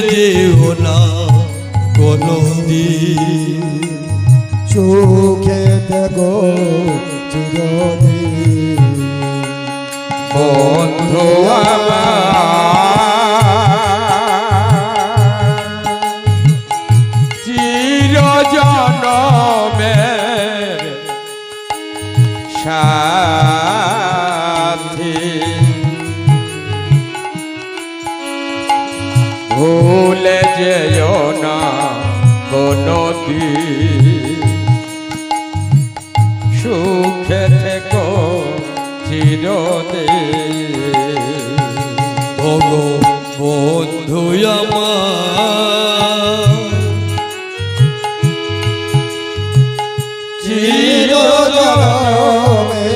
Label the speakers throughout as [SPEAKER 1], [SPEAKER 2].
[SPEAKER 1] যেও না কোনো দিন
[SPEAKER 2] সুখে দেখো চিরদিন।
[SPEAKER 3] বন্ধু চির দিন সুখে থেকো চিরদিন
[SPEAKER 1] ভগ বন্ধু আমার
[SPEAKER 2] চির জনমের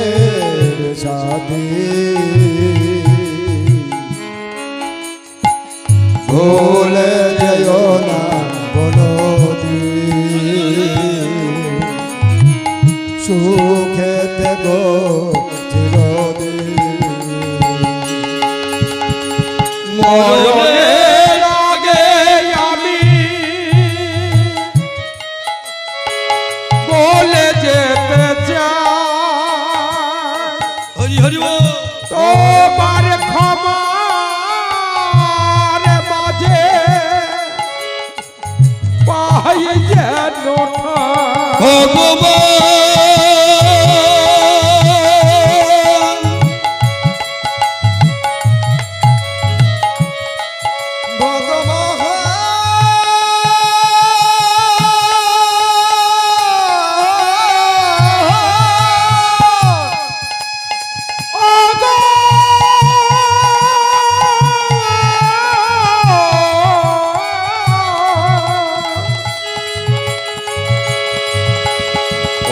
[SPEAKER 2] সাথী ভুলে সুখে দেখো চিরদিন।
[SPEAKER 3] মরণের আগে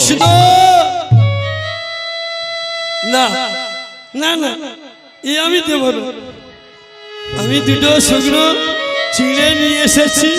[SPEAKER 1] কৃষ্ণ! না না না এ আমি দেব আমি দুটো শুকনো চিড়ে নিয়ে এসেছি।